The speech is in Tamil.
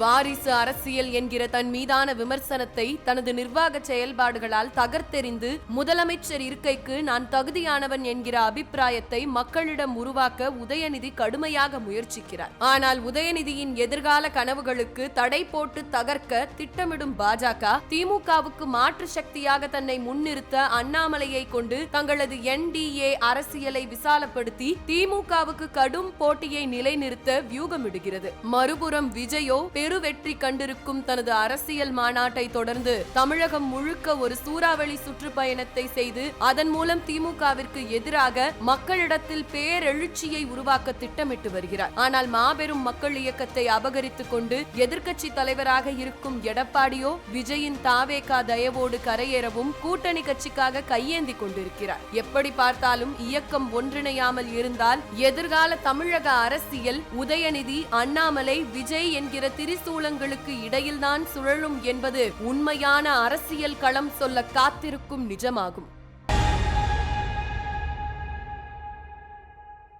வாரிசு அரசியல் என்கிற தன் மீதான விமர்சனத்தை தனது நிர்வாக செயல்பாடுகளால் தகர்த்தெறிந்து முதலமைச்சர் இருக்கைக்கு நான் தகுதியானவன் என்கிற அபிப்பிராயத்தை மக்களிடம் உருவாக்க உதயநிதி கடுமையாக முயற்சிக்கிறார். ஆனால் உதயநிதியின் எதிர்கால கனவுகளுக்கு தடை போட்டு தகர்க்க திட்டமிடும் பாஜக திமுகவுக்கு மாற்று சக்தியாக தன்னை முன்னிறுத்த அண்ணாமலையை கொண்டு தங்களது என்டிஏ அரசியலை விசாலப்படுத்தி திமுகவுக்கு கடும் போட்டியை நிலைநிறுத்த வியூகமிடுகிறது. மறுபுறம் விஜயோ பெருவெற்றி கண்டிருக்கும் தனது அரசியல் மாநாட்டை தொடர்ந்து தமிழகம் முழுக்க ஒரு சூறாவளி சுற்றுப்பயணத்தை செய்து அதன் மூலம் திமுகவிற்கு எதிராக மக்களிடத்தில் பேரெழுச்சியை உருவாக்க திட்டமிட்டு வருகிறார். ஆனால் மாபெரும் மக்கள் இயக்கத்தை அபகரித்துக் கொண்டு எதிர்க்கட்சி தலைவராக இருக்கும் எடப்பாடியோ விஜயின் தாவேகா தயவோடு கரையேறவும் கூட்டணி கட்சிக்காக கையேந்தி கொண்டிருக்கிறார். எப்படி பார்த்தாலும் இயக்கம் ஒன்றிணையாமல் இருந்தால் எதிர்கால தமிழக அரசியல் உதயநிதி அண்ணாமலை விஜய் என்கிற திரு திரிசூலங்களுக்கு இடையில்தான் சுழலும் என்பது உண்மையான அரசியல் களம் சொல்ல காத்திருக்கும் நிஜமாகும்.